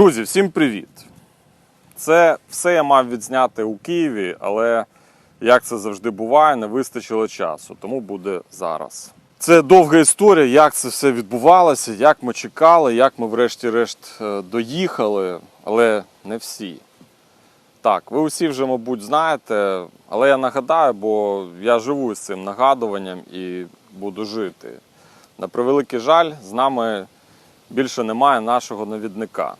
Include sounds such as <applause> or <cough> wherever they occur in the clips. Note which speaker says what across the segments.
Speaker 1: Друзі, всім привіт! Це все я мав відзняти у Києві, але як це завжди буває, не вистачило часу, тому буде зараз. Це довга історія, як це все відбувалося, як ми чекали, як ми врешті-решт е, доїхали, але не всі. Так, ви усі вже, мабуть, знаєте, але я нагадаю, бо я живу з цим нагадуванням і буду жити. На превеликий жаль, з нами більше немає нашого навідника.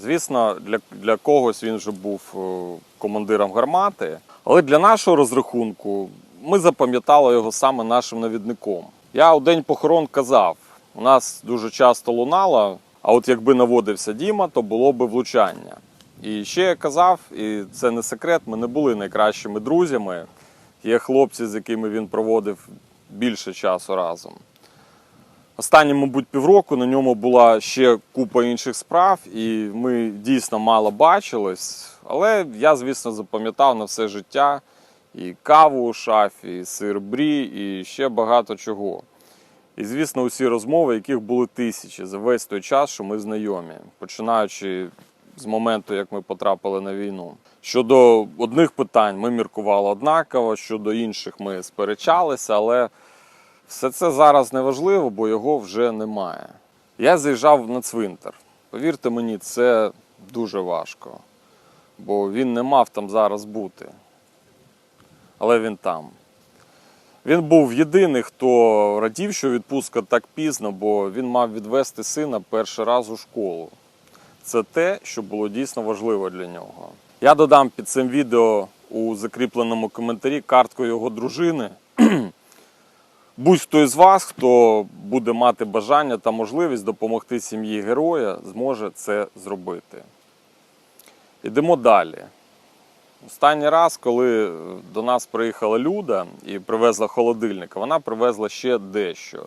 Speaker 1: Звісно, для, для когось він вже був е, командиром гармати, але для нашого розрахунку ми запам'ятали його саме нашим навідником. Я у день похорон казав: у нас дуже часто лунало, а от якби наводився Діма, то було би влучання. І ще я казав, і це не секрет, ми не були найкращими друзями. Є хлопці, з якими він проводив більше часу разом. Останні, мабуть, півроку на ньому була ще купа інших справ, і ми дійсно мало бачились. Але я, звісно, запам'ятав на все життя і каву у шафі, і сир брі, і ще багато чого. І, звісно, усі розмови, яких були тисячі за весь той час, що ми знайомі, починаючи з моменту, як ми потрапили на війну. Щодо одних питань ми міркували однаково, щодо інших ми сперечалися, але все це зараз не важливо, бо його вже немає. Я заїжджав на цвинтар. Повірте мені, це дуже важко, бо він не мав там зараз бути. Але він там. Він був єдиний, хто радів, що відпустка так пізно, бо він мав відвести сина перший раз у школу. Це те, що було дійсно важливо для нього. Я додам під цим відео у закріпленому коментарі картку його дружини. <clears throat> Будь-хто із вас, хто буде мати бажання та можливість допомогти сім'ї героя, зможе це зробити. Йдемо далі. Останній раз, коли до нас приїхала Люда і привезла холодильник, вона привезла ще дещо.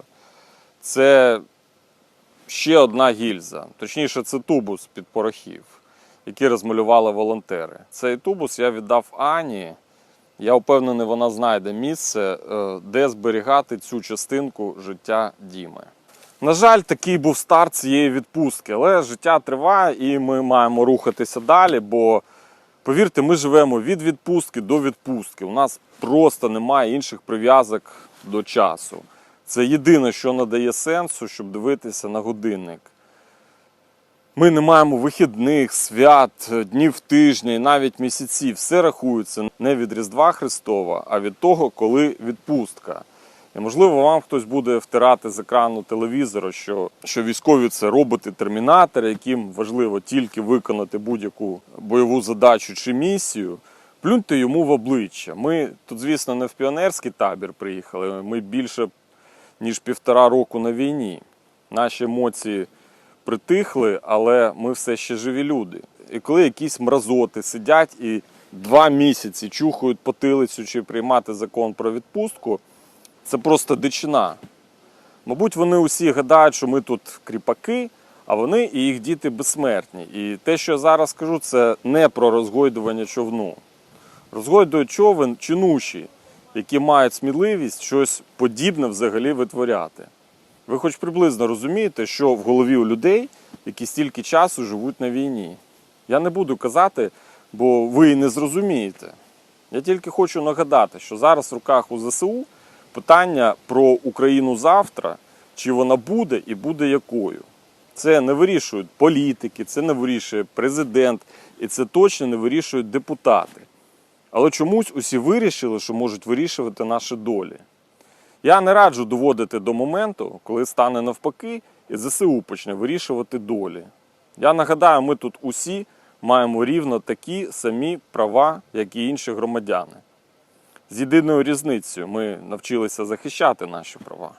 Speaker 1: Це ще одна гільза, точніше, це тубус під порохів, який розмалювали волонтери. Цей тубус я віддав Ані. Я впевнений, вона знайде місце, е, де зберігати цю частинку життя Діми. На жаль, такий був старт цієї відпустки, але життя триває і ми маємо рухатися далі, бо повірте, ми живемо від відпустки до відпустки. У нас просто немає інших прив'язок до часу. Це єдине, що надає сенсу, щоб дивитися на годинник. Ми не маємо вихідних, свят, днів тижня навіть місяців. Все рахується не від Різдва Христова, а від того, коли відпустка. І можливо, вам хтось буде втирати з екрану телевізора, що, що військові це роботи-термінатори, яким важливо тільки виконати будь-яку бойову задачу чи місію. Плюньте йому в обличчя. Ми тут, звісно, не в піонерський табір приїхали. Ми більше ніж півтора року на війні. Наші емоції притихли, але ми все ще живі люди. І коли якісь мразоти сидять і два місяці чухають потилицю чи приймати закон про відпустку, це просто дичина. Мабуть, вони усі гадають, що ми тут кріпаки, а вони і їх діти безсмертні. І те, що я зараз кажу, це не про розгойдування човну. Розгойдують човен чинуші, які мають сміливість щось подібне взагалі витворяти. Ви хоч приблизно розумієте, що в голові у людей, які стільки часу живуть на війні. Я не буду казати, бо ви не зрозумієте. Я тільки хочу нагадати, що зараз в руках у ЗСУ питання про Україну завтра, чи вона буде і буде якою. Це не вирішують політики, це не вирішує президент, і це точно не вирішують депутати. Але чомусь усі вирішили, що можуть вирішувати наші долі. Я не раджу доводити до моменту, коли стане навпаки, і ЗСУ почне вирішувати долі. Я нагадаю, ми тут усі маємо рівно такі самі права, як і інші громадяни. З єдиною різницею ми навчилися захищати наші права,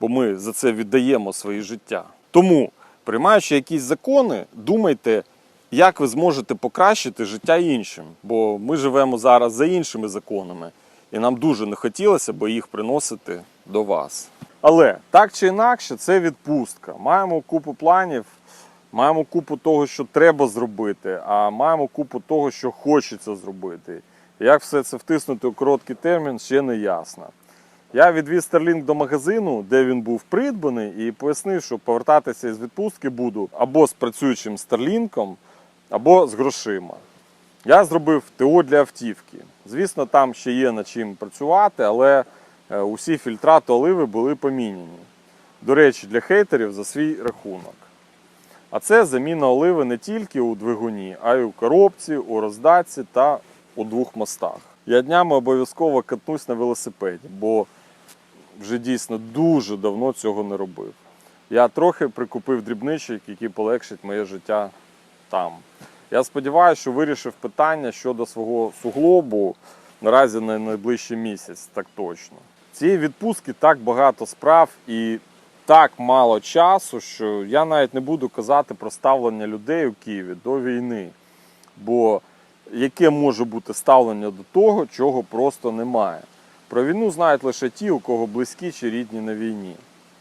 Speaker 1: бо ми за це віддаємо свої життя. Тому, приймаючи якісь закони, думайте, як ви зможете покращити життя іншим, бо ми живемо зараз за іншими законами. І нам дуже не хотілося б їх приносити до вас. Але так чи інакше, це відпустка. Маємо купу планів, маємо купу того, що треба зробити, а маємо купу того, що хочеться зробити. Як все це втиснути у короткий термін, ще не ясно. Я відвіз Starlink до магазину, де він був придбаний, і пояснив, що повертатися із відпустки буду або з працюючим Starlink, або з грошима. Я зробив ТО для автівки. Звісно, там ще є над чим працювати, але е, усі фільтрати оливи були поміняні. До речі, для хейтерів за свій рахунок. А це заміна оливи не тільки у двигуні, а й у коробці, у роздатці та у двох мостах. Я днями обов'язково катнусь на велосипеді, бо вже дійсно дуже давно цього не робив. Я трохи прикупив дрібничок, який полегшить моє життя там. Я сподіваюся, що вирішив питання щодо свого суглобу наразі на найближчий місяць, так точно. Цієї відпустки так багато справ і так мало часу, що я навіть не буду казати про ставлення людей у Києві до війни. Бо яке може бути ставлення до того, чого просто немає? Про війну знають лише ті, у кого близькі чи рідні на війні.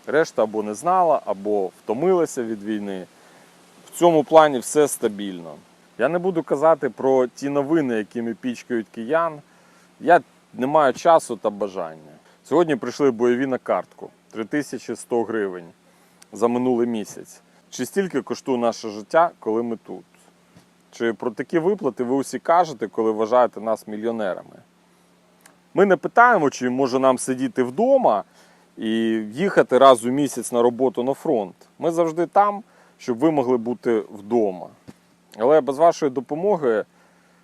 Speaker 1: Решта або не знала, або втомилася від війни. В цьому плані все стабільно. Я не буду казати про ті новини, якими пічкають киян. Я не маю часу та бажання. Сьогодні прийшли бойові на картку 3100 гривень за минулий місяць. Чи стільки коштує наше життя, коли ми тут? Чи про такі виплати ви усі кажете, коли вважаєте нас мільйонерами? Ми не питаємо, чи може нам сидіти вдома і їхати раз у місяць на роботу на фронт. Ми завжди там, щоб ви могли бути вдома. Але без вашої допомоги,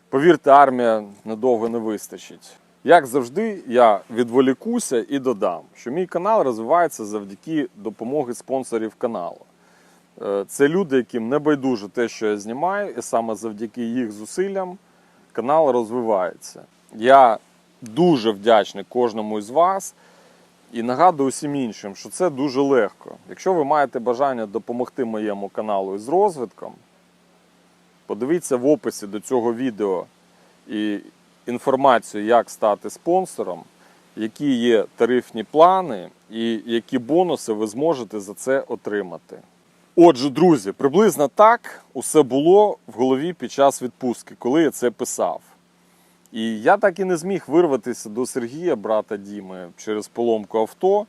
Speaker 1: повірте, армія надовго не вистачить. Як завжди, я відволікуся і додам, що мій канал розвивається завдяки допомоги спонсорів каналу. Е, Це люди, яким не байдуже те, що я знімаю, і саме завдяки їх зусиллям канал розвивається. Я дуже вдячний кожному із вас і нагадую усім іншим, що це дуже легко. Якщо ви маєте бажання допомогти моєму каналу із розвитком, подивіться в описі до цього відео і інформацію, як стати спонсором, які є тарифні плани і які бонуси ви зможете за це отримати. Отже, друзі, приблизно так усе було в голові під час відпустки, коли я це писав. І я так і не зміг вирватися до Сергія, брата Діми, через поломку авто.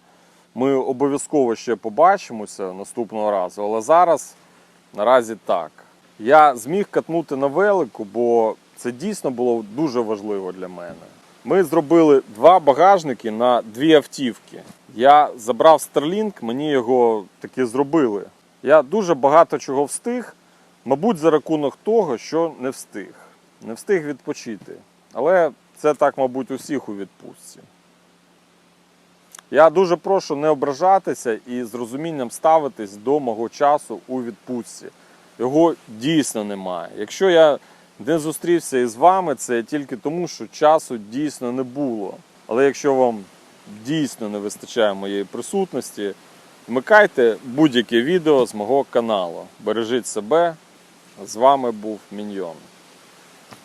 Speaker 1: Ми обов'язково ще побачимося наступного разу, але зараз наразі так. Я зміг катнути на велику, бо це дійсно було дуже важливо для мене. Ми зробили два багажники на дві автівки. Я забрав Starlink, мені його таки зробили. Я дуже багато чого встиг, мабуть, за рахунок того, що не встиг. Не встиг відпочити. Але це так, мабуть, усіх у відпустці. Я дуже прошу не ображатися і з розумінням ставитись до мого часу у відпустці. Його дійсно немає. Якщо я не зустрівся із вами, це тільки тому, що часу дійсно не було. Але якщо вам дійсно не вистачає моєї присутності, вмикайте будь-яке відео з мого каналу. Бережіть себе. З вами був Міньйон.